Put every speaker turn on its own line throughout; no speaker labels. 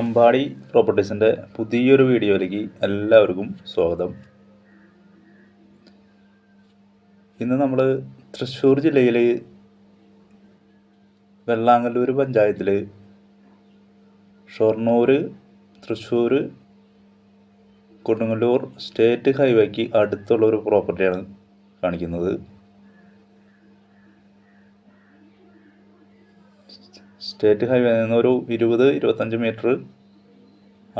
അമ്പാടി പ്രോപ്പർട്ടീസിൻ്റെ പുതിയൊരു വീഡിയോയിലേക്ക് എല്ലാവർക്കും സ്വാഗതം ഇന്ന് നമ്മൾ തൃശ്ശൂർ ജില്ലയിൽ വെള്ളാങ്ങല്ലൂർ പഞ്ചായത്തിൽ ഷൊർണൂർ തൃശ്ശൂർ കൊടുങ്ങല്ലൂർ സ്റ്റേറ്റ് ഹൈവേക്ക് അടുത്തുള്ള ഒരു പ്രോപ്പർട്ടിയാണ് കാണിക്കുന്നത് സ്റ്റേറ്റ് ഹൈവേ നിന്ന് ഒരു ഇരുപത് ഇരുപത്തഞ്ച് മീറ്റർ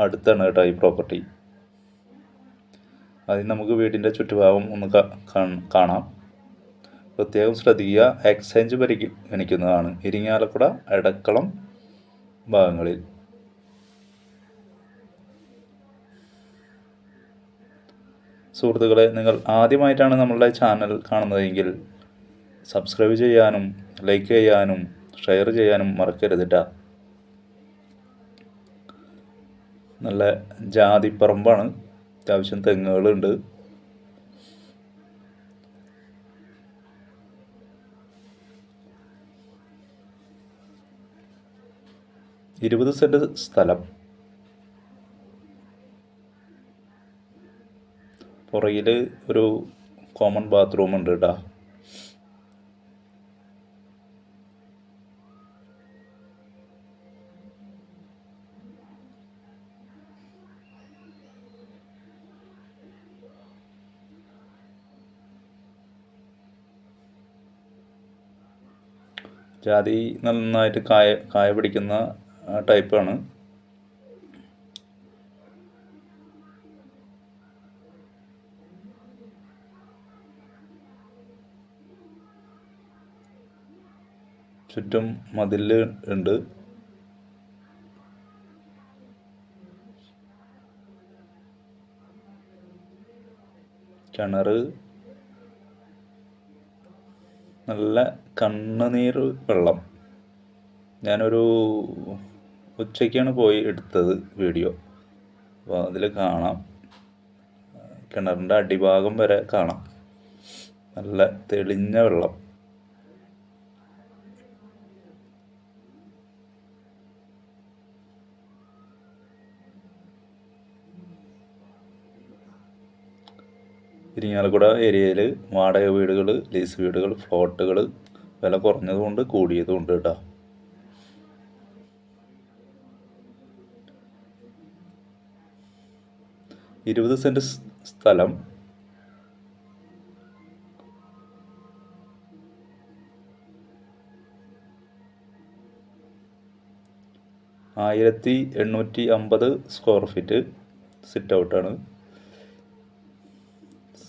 അടുത്താണ് കേട്ടോ ഈ പ്രോപ്പർട്ടി അതിന് നമുക്ക് വീടിൻ്റെ ചുറ്റുഭാഗം ഒന്ന് കാണാം പ്രത്യേകം ശ്രദ്ധിക്കുക എക്സ്ചേഞ്ച് ഗണിക്കുന്നതാണ് ഇരിങ്ങാലക്കുട എടക്കളം ഭാഗങ്ങളിൽ സുഹൃത്തുക്കളെ നിങ്ങൾ ആദ്യമായിട്ടാണ് നമ്മളുടെ ചാനൽ കാണുന്നതെങ്കിൽ സബ്സ്ക്രൈബ് ചെയ്യാനും ലൈക്ക് ചെയ്യാനും ഷെയർ ചെയ്യാനും മറക്കരുത് കേട്ടോ നല്ല പറമ്പാണ് അത്യാവശ്യം തെങ്ങുകളുണ്ട് ഇരുപത് സെൻറ്റ് സ്ഥലം പുറകിൽ ഒരു കോമൺ ബാത്റൂം ഉണ്ട് കേട്ടോ ജാതി നന്നായിട്ട് കായ കായ പിടിക്കുന്ന ടൈപ്പാണ് ചുറ്റും മതില് ഉണ്ട് കിണർ നല്ല കണ്ണുനീർ വെള്ളം ഞാനൊരു ഉച്ചയ്ക്കാണ് പോയി എടുത്തത് വീഡിയോ അപ്പോൾ അതിൽ കാണാം കിണറിൻ്റെ അടിഭാഗം വരെ കാണാം നല്ല തെളിഞ്ഞ വെള്ളം ഇരിങ്ങാലക്കുട ഏരിയയിൽ വാടക വീടുകൾ ലീസ് വീടുകൾ ഫ്ലോട്ടുകൾ വില കുറഞ്ഞതുകൊണ്ട് കൂടിയതുകൊണ്ട് കേട്ടോ ഇരുപത് സെന്റ് സ്ഥലം ആയിരത്തി എണ്ണൂറ്റി അമ്പത് സ്ക്വയർ ഫീറ്റ് സിറ്റ് ഔട്ടാണ്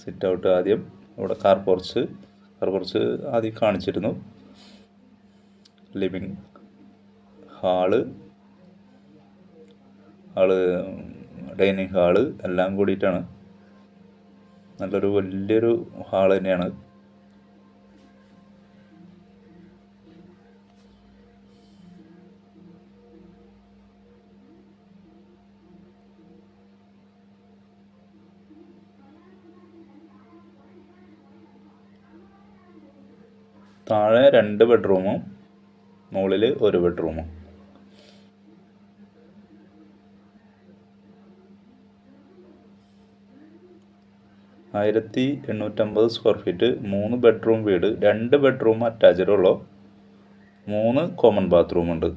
സിറ്റ് ഔട്ട് ആദ്യം ഇവിടെ കാർ പോർച്ച് കുറച്ച് ആദ്യം കാണിച്ചിരുന്നു living hall hall dining hall എല്ലാം കൂടിയിട്ടാണ് നല്ലൊരു വലിയൊരു ഹാൾ തന്നെയാണ് താഴെ രണ്ട് ബെഡ്റൂമും മുകളിൽ ഒരു ബെഡ്റൂമും ആയിരത്തി എണ്ണൂറ്റമ്പത് സ്ക്വയർ ഫീറ്റ് മൂന്ന് ബെഡ്റൂം വീട് രണ്ട് ബെഡ്റൂം അറ്റാച്ച്ഡ് ഉള്ള മൂന്ന് കോമൺ ബാത്റൂം ഉണ്ട്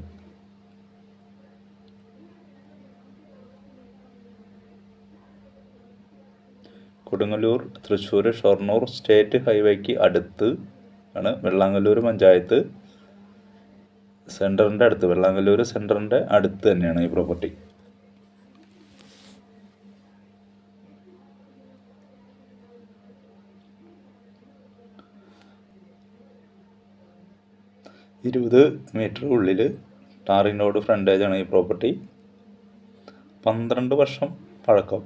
കൊടുങ്ങല്ലൂർ തൃശ്ശൂർ ഷൊർണൂർ സ്റ്റേറ്റ് ഹൈവേക്ക് അടുത്ത് ആണ് വെള്ളാങ്കല്ലൂർ പഞ്ചായത്ത് സെൻറ്ററിൻ്റെ അടുത്ത് വെള്ളാങ്കല്ലൂർ സെൻറ്ററിൻ്റെ അടുത്ത് തന്നെയാണ് ഈ പ്രോപ്പർട്ടി ഇരുപത് മീറ്റർ ഉള്ളിൽ ടാറിൻ റോഡ് ഫ്രണ്ടേജാണ് ഈ പ്രോപ്പർട്ടി പന്ത്രണ്ട് വർഷം പഴക്കം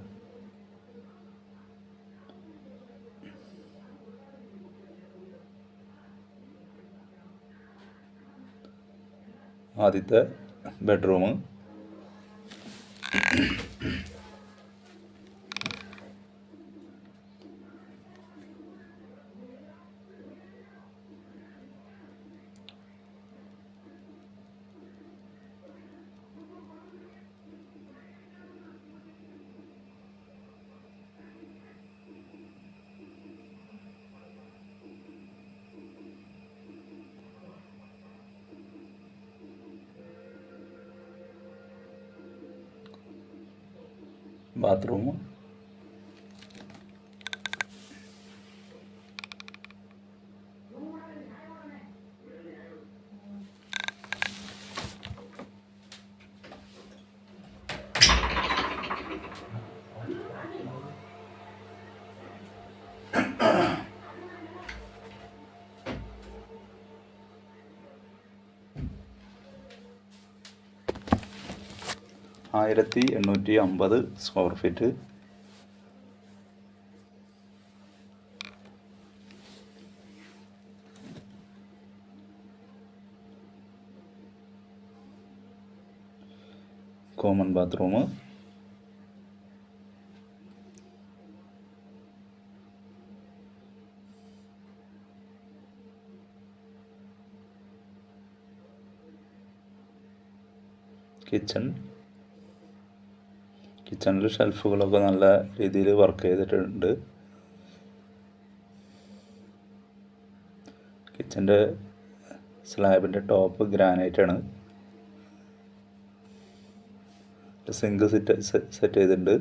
ആദ്യത്തെ ബെഡ്റൂം बाथरूम ആയിരത്തി എണ്ണൂറ്റി അമ്പത് square feet common bathroom kitchen കിച്ചണിൽ ഷെൽഫുകളൊക്കെ നല്ല രീതിയിൽ വർക്ക് ചെയ്തിട്ടുണ്ട് കിച്ചൻ്റെ സ്ലാബിൻ്റെ ടോപ്പ് ഗ്രാനൈറ്റാണ് സിങ്ക് സെറ്റ് സെറ്റ് ചെയ്തിട്ടുണ്ട്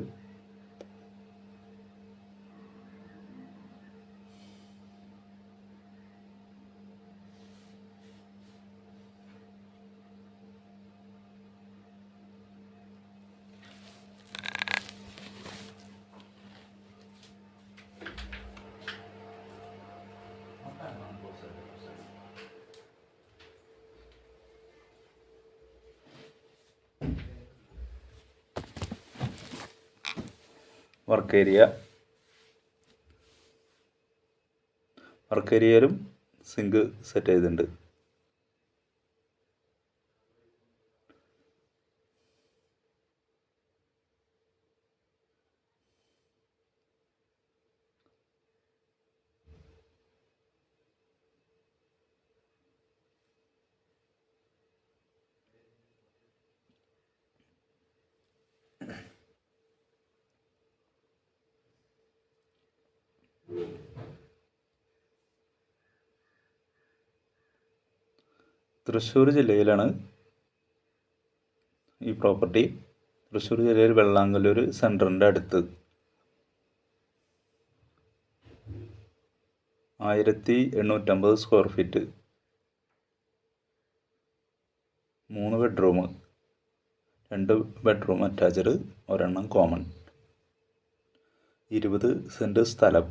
വർക്ക് ഏരിയ വർക്ക് ഏരിയയിലും സിങ്ക് സെറ്റ് ചെയ്തിട്ടുണ്ട് തൃശ്ശൂർ ജില്ലയിലാണ് ഈ പ്രോപ്പർട്ടി തൃശ്ശൂർ ജില്ലയിൽ വെള്ളാങ്കല്ലൂർ സെൻറ്ററിൻ്റെ അടുത്ത് ആയിരത്തി എണ്ണൂറ്റമ്പത് സ്ക്വയർ ഫീറ്റ് മൂന്ന് ബെഡ്റൂം രണ്ട് ബെഡ്റൂം അറ്റാച്ച്ഡ് ഒരെണ്ണം കോമൺ ഇരുപത് സെൻറ്റ് സ്ഥലം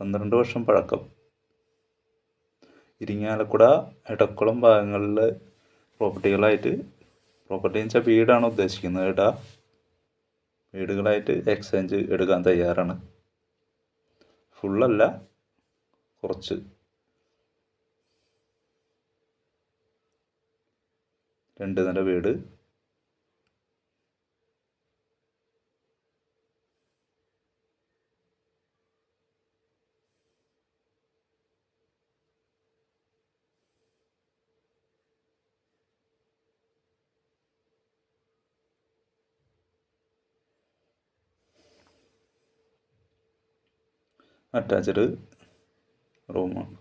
പന്ത്രണ്ട് വർഷം പഴക്കം ഇരിങ്ങാലക്കുട ഇടക്കുളം ഭാഗങ്ങളിൽ പ്രോപ്പർട്ടികളായിട്ട് പ്രോപ്പർട്ടി എന്ന് വെച്ചാൽ വീടാണ് ഉദ്ദേശിക്കുന്നത് ഇട വീടുകളായിട്ട് എക്സ്ചേഞ്ച് എടുക്കാൻ തയ്യാറാണ് ഫുള്ളല്ല കുറച്ച് രണ്ട് നില വീട് അറ്റാച്ച്ഡ് റൂമാണ്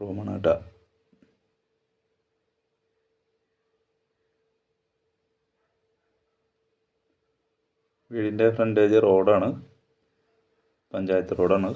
റൂമാണ് കേട്ടോ വീടിൻ്റെ ഫ്രണ്ടേജ് റോഡാണ് പഞ്ചായത്ത് റോഡാണ്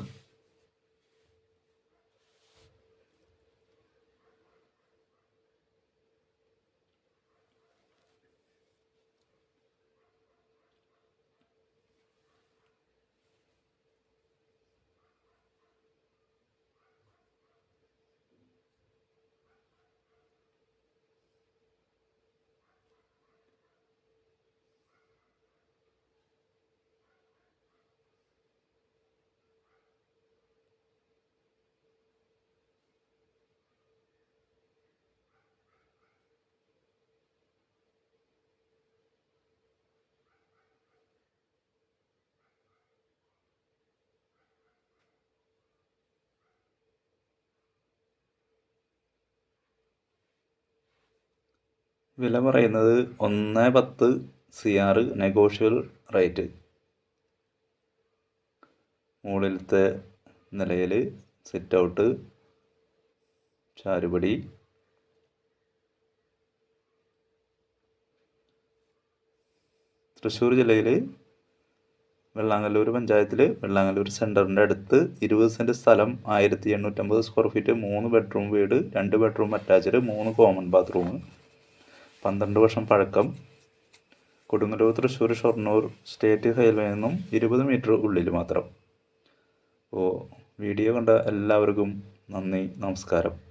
വില പറയുന്നത് ഒന്ന് പത്ത് സി ആർ നെഗോഷ്യബിൾ റേറ്റ് മുകളിലത്തെ നിലയിൽ സെറ്റ് ഔട്ട് ചാരുപടി തൃശ്ശൂർ ജില്ലയിൽ വെള്ളാങ്ങല്ലൂർ പഞ്ചായത്തിൽ വെള്ളാങ്ങല്ലൂർ സെൻറ്ററിൻ്റെ അടുത്ത് ഇരുപത് സെൻറ്റ് സ്ഥലം ആയിരത്തി എണ്ണൂറ്റമ്പത് സ്ക്വയർ ഫീറ്റ് മൂന്ന് ബെഡ്റൂം വീട് രണ്ട് ബെഡ്റൂം അറ്റാച്ച്ഡ് മൂന്ന് കോമൺ ബാത്റൂം പന്ത്രണ്ട് വർഷം പഴക്കം കൊടുങ്ങല്ലൂർ തൃശ്ശൂർ ഷൊർണൂർ സ്റ്റേറ്റ് ഹൈവേ നിന്നും ഇരുപത് മീറ്റർ ഉള്ളിൽ മാത്രം ഓ വീഡിയോ കണ്ട എല്ലാവർക്കും നന്ദി നമസ്കാരം